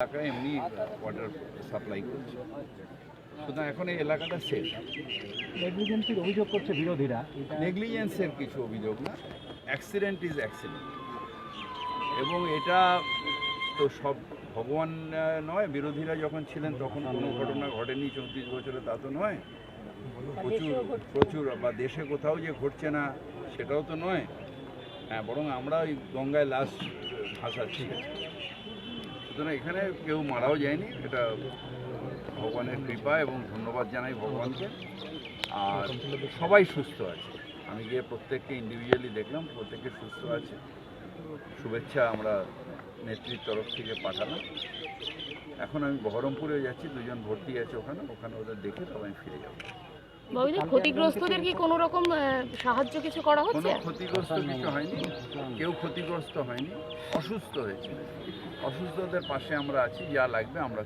এলাকায় এমনি water supply করছে। সুতরাং এখন এই এলাকাটা সেফ নেগলিজেন্সির অভিযোগ করছে বিরোধীরা। নেগলিজেন্সের কিছু অভিযোগ না অ্যাক্সিডেন্ট ইজ অ্যাক্সিডেন্ট এবং এটা তো সব ভগবান নয় বিরোধীরা যখন ছিলেন তখন কোনো ঘটনা ঘটেনি চৌত্রিশ বছরে তা তো নয়। প্রচুর প্রচুর বা দেশে কোথাও যে ঘটছে না সেটাও তো নয়। হ্যাঁ বরং আমরা ওই গঙ্গায় লাশ ভাসাচ্ছি। সুতরাং এখানে কেউ মারাও যায়নি। এটা ভগবানের কৃপা এবং ধন্যবাদ জানাই ভগবানকে। আর সবাই সুস্থ আছে। আমি গিয়ে প্রত্যেককে ইন্ডিভিজুয়ালি দেখলাম, প্রত্যেকে সুস্থ আছে। শুভেচ্ছা আমরা নেত্রীর তরফ থেকে পাঠালাম। এখন আমি বহরমপুরে যাচ্ছি, দুজন ভর্তি আছে ওখানে ওখানে ওদের দেখে তবে আমি ফিরে যাব। ক্ষতিগ্রস্তদের কি কোনো রকম সাহায্য কিছু করা হচ্ছে? ক্ষতিগ্রস্ত কিছু হয়নি। কেউ ক্ষতিগ্রস্ত হয়নি অসুস্থ হয়েছে। অসুস্থদের পাশে আমরা আছি যা লাগবে আমরা